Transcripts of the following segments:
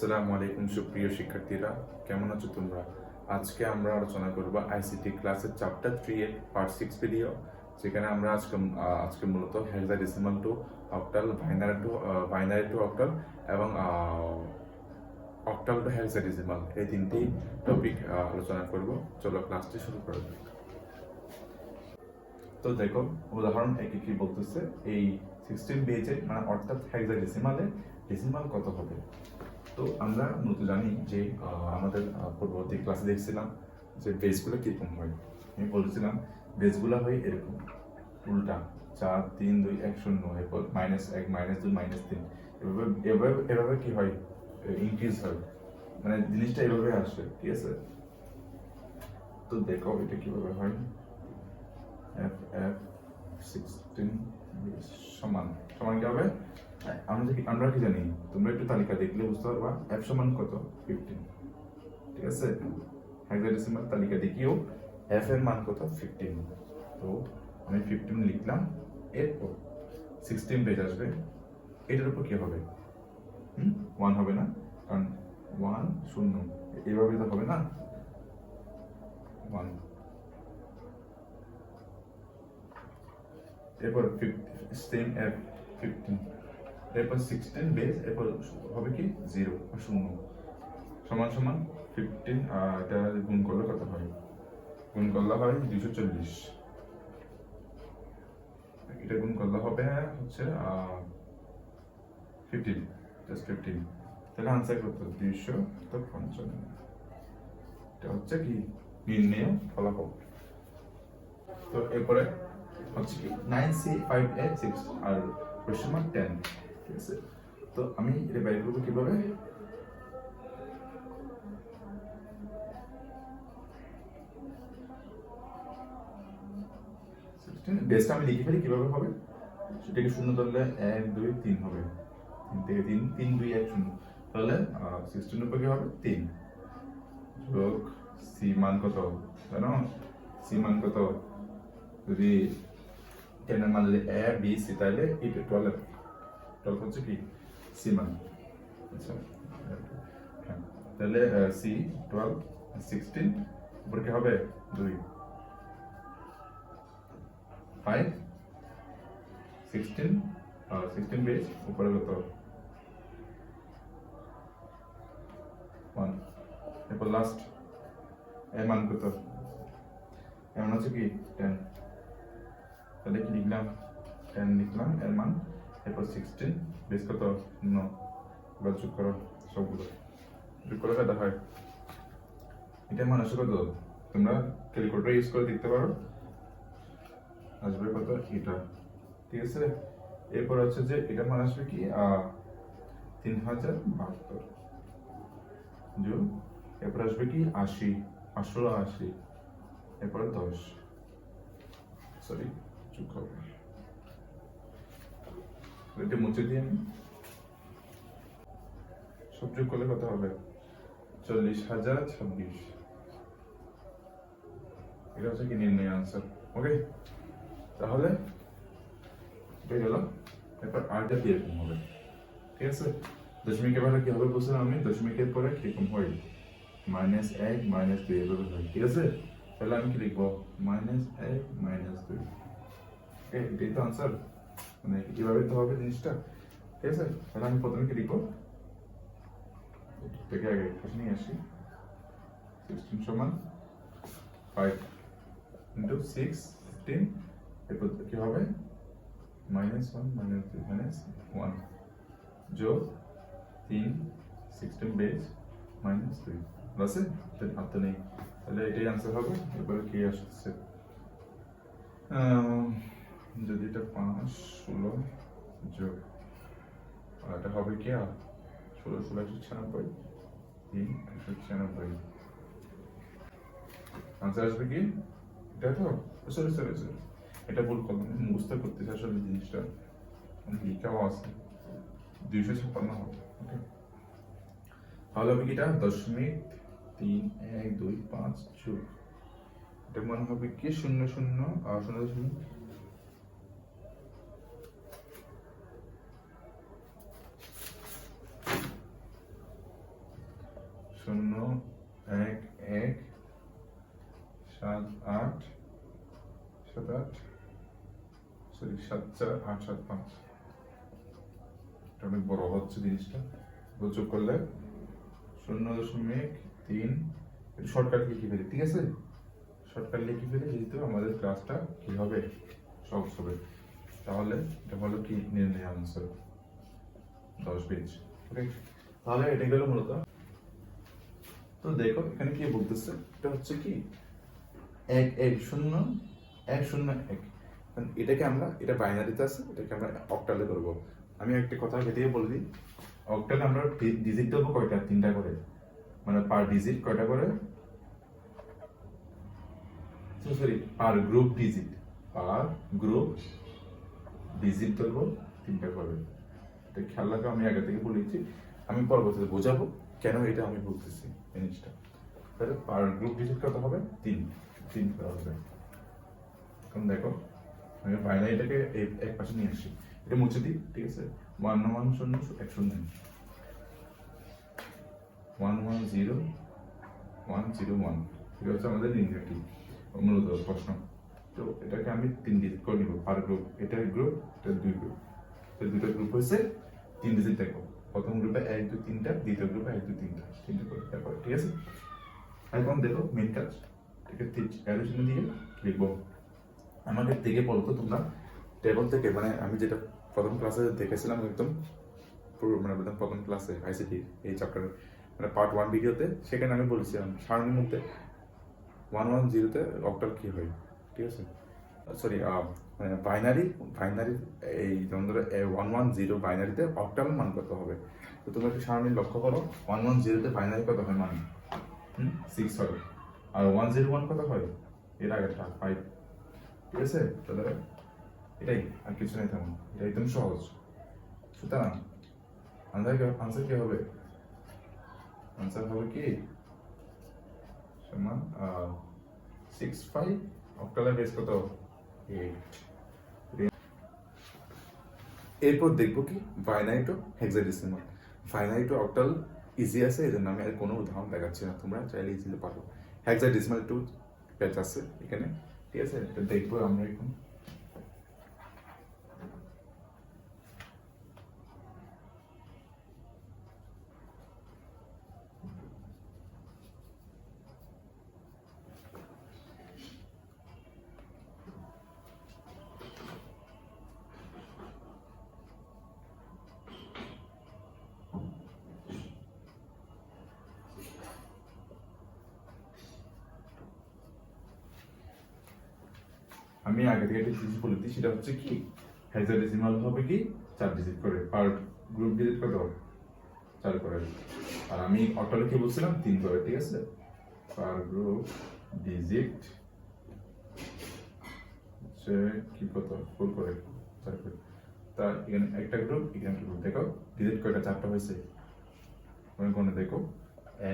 আসসালামু আলাইকুম, সুপ্রিয় শিক্ষার্থীরা। কেমন আছো তোমরা? আজকে আমরা আলোচনা করব আইসিটি ক্লাসের চ্যাপ্টার থ্রি এর পার্ট সিক্স ভিডিও যেখানে আমরা আজকে আজকে মূলত hexadecimal to octal binary to binary to octal এবং অক্টাল টু হেক্সাডেসিমাল এই তিনটি টপিক আলোচনা করব। চলো ক্লাসটি শুরু করা যাক। তো দেখো, উদাহরণ একে কি বলতেছে? এই সিক্সটিন বেজে মানে অর্থাৎ হেক্সাডেসিমালে ডেসিমাল কত হবে? তো আমরা মূলত জানি যে আমাদের পূর্ববর্তী ক্লাসে দেখছিলাম যে বেসগুলো কীরকম হয়। আমি বলেছিলাম বেসগুলো হয় এরকম। উল্টা, চার, তিন, দুই, এক, শূন্য, এরপর মাইনাস এক মাইনাস দুই মাইনাস তিন। এভাবে এভাবে এভাবে কী হয়? ইনক্রিজ হয়। মানে জিনিসটা এভাবে আসে, ঠিক আছে? তো দেখো এটা কীভাবে হয়? এফ এফ সিক্সটিন সমান। সমান কি হবে? আমরা কি আমরা কি জানি? তোমরা একটু তালিকা দেখলে বুঝতে পারবা। এফ সমান কত? ফিফটিন ঠিক আছে? হেক্সাডেসিমাল তালিকা দেখিও। এফ এর মান কত? ফিফটিন তো আমি ফিফটিন লিখলাম। এরপর সিক্সটিন পেজ আসবে। এটার উপর কি হবে? হুম? ওয়ান হবে না? কারণ ওয়ান শূন্য। এভাবে তো হবে না? ওয়ান এরপর সেম এফ ফিফটিন এরপর সিক্সটিন বেস এরপর হবে কি? জিরো শূন্য। সমান সমান ফিফটিন এটা গুণ করলে কত হয়? গুণ করলে হয় দুশো চল্লিশ। এটা গুণ করলে হবে হচ্ছে ফিফটিন জাস্ট ফিফটিন তাহলে আনসার কত? দুইশো তো পঞ্চান্ন। এটা হচ্ছে কি? নির্ণয় ফলাফল। তো এরপরে হচ্ছে কি? Nine C five A six R question ten তো আমি এটা বের করব কীভাবে? বেসটা আমি লিখে ফেলি কীভাবে হবে? সেটাকে শূন্য ধরলে এক, দুই, তিন হবে। তিন থেকে তিন তিন, দুই, এক, শূন্য। তাহলে সিক্সটিন উপর হবে? তিন। যোগ সি মান কত জানো? সি মান কত যদি টেনের মান যদি এ বি সি তাহলে এটা টুয়েলভ টুয়েলভ হচ্ছে কি? সি মান। আচ্ছা হ্যাঁ। তাহলে সি টুয়েলভ সিক্সটিন উপরে কি হবে? দুই। ফাইভ সিক্সটিন সিক্সটিন বেস উপরে কত ওয়ান এরপর লাস্ট এর মান কত? এমন হচ্ছে কি? টেন তাহলে কি লিখলাম? টেন লিখলাম, এর মান এরপর সিক্সটিন কত ন এবার যোগ করো সবগুলো। যোগ করে কত হয়? এটা মান আসে কত? তোমরা ক্যালকুলেটর ইউজ করে দেখতে পারো। আসবে কত? এটা। ঠিক আছে? এরপর হচ্ছে যে এটা মান আসবে কি? তিন হাজার বাহাত্তর। যোগ, এরপর আসবে কি? আশি পাঁচশো আশি। এরপর দশ। সরি যোগ হবে এটা মুছে দিয়ে আমি। সব যোগ করলে কত হবে। চল্লিশ হাজার ছাব্বিশ। এটা হচ্ছে কি নির্ণয় আনসার ওকে তাহলে হয়ে গেল এরপর কীরকম হবে। ঠিক আছে? দশমিকের বেলা কি হবে বলছিলাম আমি? দশমিকের পরে কীরকম হয়? মাইনাস এক মাইনাস দুই এভাবে হয়। ঠিক আছে? তাহলে আমি কি লিখব? মাইনাস এক মাইনাস দুই। এটাই তো আনসার মানে কীভাবে তো হবে জিনিসটা? ঠিক আছে? তাহলে আমি প্রথমে কি লিখব? থেকে আগে পাশে নিয়ে আসি। সিক্সটিন সমান ফাইভ ইন্টু সিক্স ফিফটিন এরপর কি হবে? মাইনাস ওয়ান মাইনাস দুই মাইনাস ওয়ান যোগ তিন সিক্সটিন বেস মাইনাস দুই আছে? হাত তো নেই। তাহলে এটাই আনসার হবে। এবারে কি আসছে? যদি এটা পাঁচ, ষোলো যোগ এটা হবে কি আর? ষোলো ষোলো একশো ছিয়ানব্বই, তিন একশো ছিয়ানব্বই। আনসার আসবে কি? এটা তো? সরি সরি সরি এটা ভুল করলাম মুখস্থ করতেছি আসলে জিনিসটা। লিখাও আছে। দুইশো ছাপ্পান্ন হবে ওকে তাহলে হবে কি এটা? দশমিক তিন, এক, দুই, পাঁচ যোগ। এটা মনে হবে কি? শূন্য শূন্য, আর শূন্য দশমিক শূন্য, এক এক, সাত, আট সাত, আট, সরি, সাত, চার, আট, সাত, পাঁচ। অনেক বড় হচ্ছে জিনিসটা। যোগ করলে শূন্য দশমিক তিন। শর্টকাট লিখে ফেলি, ঠিক আছে? শর্টকাট লিখে ফেলে, যেহেতু আমাদের ক্লাসটা কি হবে? সহজ হবে। তাহলে এটা হলো কি? নির্ণয় আনসার দশ পেজ ওকে তাহলে এটা গেল মূলত তো দেখো, এখানে কি বলতেছে? এটা হচ্ছে কি? এক এক, শূন্য এক শূন্য, এক। এটাকে আমরা, এটা বাইনারিতে আছে, এটাকে আমরা অক্টালে করব আমি একটা কথা কেটে বলে দিই। অক্টালে আমরা ডিজিট দেবো কয়টা? তিনটা করে। মানে পার ডিজিট কয়টা করে? Sorry per group digit. Per group digit ধরবো, তিনটা করে। খেয়াল রাখো, আমি আগে থেকে বলেছি আমি পরবর্তীতে বোঝাবো। কেন এটা আমি বলতেছি জিনিসটা? তাহলে পার গ্রুপ ডিজিট কত হবে? তিন। তিন হবে। এখন দেখো, আমি বাইনারিটাকে এটাকে এক পাশে নিয়ে আসি। এটা মুছে দিই, ঠিক আছে? ওয়ান ওয়ান শূন্য, এক শূন্য one one zero one zero one এটা হচ্ছে আমাদের নির্ণয়টি মূলত প্রশ্ন। তো এটাকে আমি তিন ডিজিট করে নিব পার গ্রুপ এটা গ্রুপ এটা দুই গ্রুপ তো দুটো গ্রুপ হয়েছে, তিন ডিজিট দেখো। প্রথম গ্রুপে এক, দুই তিনটা দ্বিতীয় গ্রুপে এক, দুই তিনটা তিনটে করে, তারপর, ঠিক আছে? এখন দেখো মেন কাজ ঠিক আছে অ্যাডিশন দিয়ে লিখব। আমাকে থেকে বলতো তোমরা টেবল থেকে মানে আমি যেটা প্রথম ক্লাসে দেখেছিলাম একদম, পুরো মানে একদম প্রথম ক্লাসে আইসিটি এই চ্যাপ্টার মানে পার্ট ওয়ান ভিডিওতে সেখানে আমি বলেছিলাম, সারণীর মধ্যে ওয়ান ওয়ান জিরোতে অক্টাল কী হয়, ঠিক আছে? সরি বাইনারি বাইনারি এই ধরো ওয়ান ওয়ান জিরো বাইনারিতে অক্টাল মান কত হবে? তো তুমি একটু সারণী লক্ষ্য করো ওয়ান ওয়ান জিরোতে বাইনারি কত হয় মান? সিক্স হবে। আর ওয়ান জিরো ওয়ান কত হয়? এর আগেরটা ফাইভ ঠিক আছে? তাহলে এটাই, আর কিছু নেই তেমন। এটা একদম সহজ। সুতরাং আনসার কি আনসার কি হবে? আনসার হবে কি? সমান সিক্স ফাইভ অক্টালের বেস কত? এইট এরপর দেখব কি? ফাইনাইটো হেক্সাডেসিমাল ফাইনাইটো অক্টাল ইজি আছে, এদের নামে আর কোনো উদাহরণ দেখাচ্ছি না। তোমরা চাইলে ইজিলি পারো। হেক্সাডেসিমাল একটু প্যাচ আছে এখানে। ঠিক আছে? এটা দেখব আমরা এখন। আমি আগে থেকে একটা জিনিস বলে দিই, সেটা হচ্ছে কি? হেক্সাডেসিমাল হবে কি? চার ডিজিট করে। পার গ্রুপ ডিজিট কত? চার করে। আর আমি অটোলে কি বলছিলাম তিন করে, ঠিক আছে? পার গ্রুপ ডিজিট হচ্ছে কি কত? ফুল করে, চার করে। তা এখানে একটা গ্রুপ এখানে গ্রুপ দেখো ডিজিট কয়টা? চারটা হয়েছে। মনে কোনে দেখো।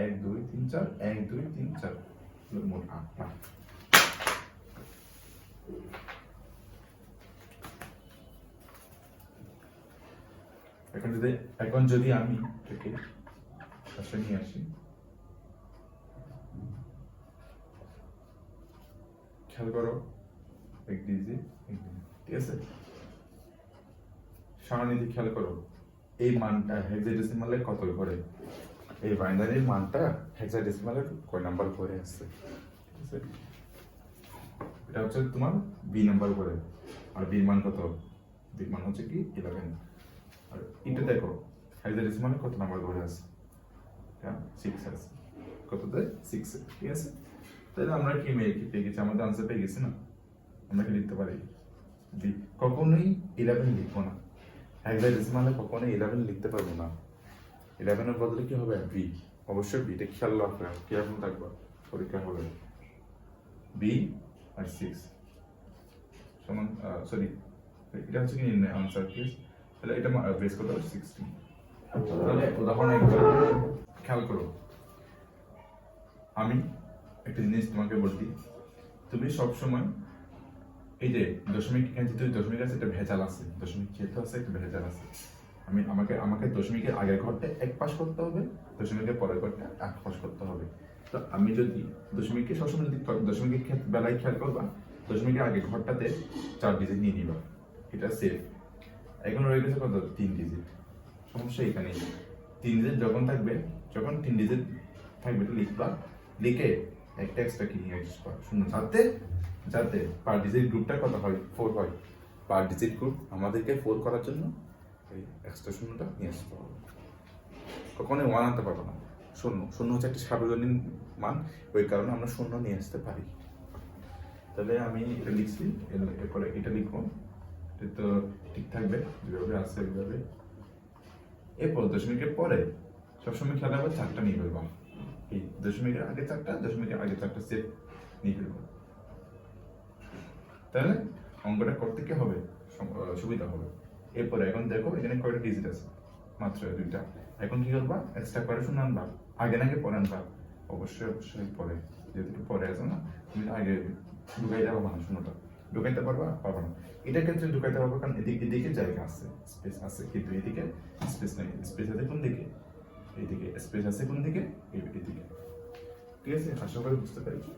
এক, দুই, তিন, চার। এক, দুই, তিন, চার। মোট আটটা এখন যদি এখন যদি আমি এটাকে পাশে নিয়ে আসি। খেয়াল করো, এক ডিজি ঠিক আছে? সারণীতে খেয়াল করো, এই মানটা হেক্সাডেসিমালে কত করে? এই বাইনারির মানটা হেক্সাডেসিমালে কয় নাম্বার করে আসছে ঠিক আছে? এটা হচ্ছে তোমার বি নাম্বার করে। আর বি মান কত? বি মান হচ্ছে কি? ইলেভেন আর এটা দেখো হেক্সাডেসিমালে কত নাম্বার করে আছে? হ্যাঁ সিক্স আছে। কত দেয় সিক্স ঠিক আছে? তাহলে আমরা কি মেয়ে কি পেয়ে গেছি, আমাদের আনসার পেয়ে গেছি না? আমরা কি লিখতে পারি? বি কখনোই ইলেভেন লিখব না। হেক্সাডেসিমালে কখনোই ইলেভেন লিখতে পারব না। ইলেভেনের বদলে কি হবে? বি অবশ্যই বিটা খেয়াল রাখবে। কীরকম থাকবে পরীক্ষা হবে। বি আর সিক্স সমান সরি এটা হচ্ছে কি আনসার প্লিজ তাহলে এটা বেস কত সিক্সটিন তাহলে উদাহরণ খেয়াল করো। আমি একটা জিনিস তোমাকে বলছি, তুমি সবসময় এই যে দশমিক এখানে যেহেতু দশমিক আছে, একটা ভেজাল আছে। দশমিক যেহেতু আছে, একটা ভেজাল আছে। আমি আমাকে আমাকে দশমিকের আগের ঘরটা এক পাশ করতে হবে, দশমিকের পরের ঘরটা এক পাশ করতে হবে। তো আমি যদি দশমিককে সবসময় যদি দশমিকের বেলায় খেয়াল করবা দশমিকের আগে ঘরটাতে চার ডিজিট নিয়ে নিবা। এটা সেফ এখন রয়ে গেছে কত? তিন ডিজিট সমস্যা এখানে তিন ডিজিট যখন থাকবে, যখন তিন ডিজিট থাকবে তো লিখবা। লিখে একটা এক্সট্রা কি নিয়ে আসবা শূন্য যাতে যাতে পার ডিজিট গ্রুপটা কত হয়? ফোর হয়। পার ডিজিট গ্রুপ আমাদেরকে ফোর করার জন্য এই এক্সট্রা শূন্যটা নিয়ে আসতে হবে। কখনোই ওয়ান আনতে পারব না। শূন্য। শূন্য হচ্ছে একটা সার্বজনীন মান, ওই কারণে আমরা শূন্য নিয়ে আসতে পারি। তাহলে আমি এটা লিখছি, এর- এরপরে এটা লিখব। এটা তো ঠিক থাকবে, যেভাবে আছে ওইভাবে। এরপর দশমিকের পরে সবসময় খেয়াল রাখব, চারটা নিয়ে ফেলব এই দশমিকের আগে চারটা, দশমিকের আগে চারটা সেট নিয়ে ফেলব। তাহলে অঙ্কটা করতে কি হবে? সুবিধা হবে। এরপরে এখন দেখো, এখানে কয়টা ডিজিট আছে? মাত্র দুইটা। এখন কি করবা? এক্সট্রা করে শুনে আনবা। আগে নাকি পরে আনবা অবশ্যই অবশ্যই পরে যেহেতু পরে আছে না তুমি আগে ঢুকাই না, শূন্যটা। ঢুকাইতে পারবা পারবা না। এটার ক্ষেত্রে ঢুকাইতে পারবা, কারণ এদিকে এদিকে জায়গা আছে। স্পেস আছে, কিন্তু এদিকে স্পেস নেই। স্পেস আছে কোন দিকে? এইদিকে স্পেস আছে কোন দিকে? এদিকে। ঠিক আছে? আশা করি বুঝতে পেরেছি।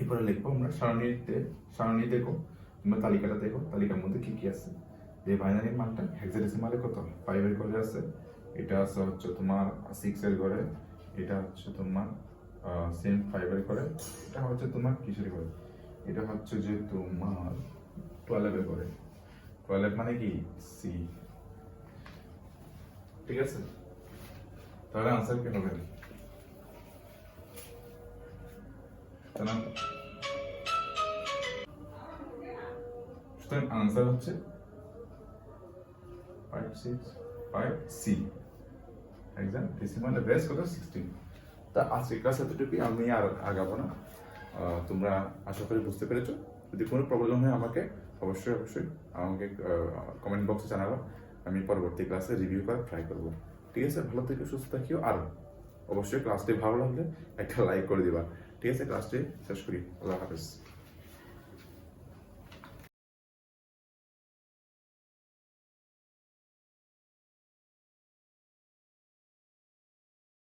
এরপরে লিখব আমরা, সারণীতে, সারণী দেখো তোমরা তালিকাটা দেখো। তালিকার মধ্যে কি কি আছে? এই বাইনারির মানটা হেক্সাডেসিমালে কত ফাইভের ঘরে আছে। এটা আছে হচ্ছে তোমার সিক্স এর ঘরে, এটা হচ্ছে তোমার সেম ফাইভের ঘরে, এটা হচ্ছে তোমার কিসের ঘরে? এটা হচ্ছে যে তোমার টুয়েলভের ঘরে। টুয়েলভ মানে কি? সি ঠিক আছে? তাহলে আনসার কি হবে? আনসার হচ্ছে ফাইভ সিক্স ফাইভ সি এক্সাম ডেসিমালের বেস কত সিক্সটিন তা আজকের ক্লাস এতটুকুই, আমি আর আগাবো না। তোমরা আশা করি বুঝতে পেরেছ। যদি কোনো প্রবলেম হয় আমাকে, অবশ্যই অবশ্যই আমাকে কমেন্ট বক্সে জানাব। আমি পরবর্তী ক্লাসে রিভিউ করার ট্রাই করব। ঠিক আছে, ভালো থেকে, সুস্থ থাকিও। আর অবশ্যই ক্লাসটি ভালো লাগলে একটা লাইক করে দিবা। ঠিক আছে ক্লাসটি শেষ করি। আল্লাহ হাফেজ।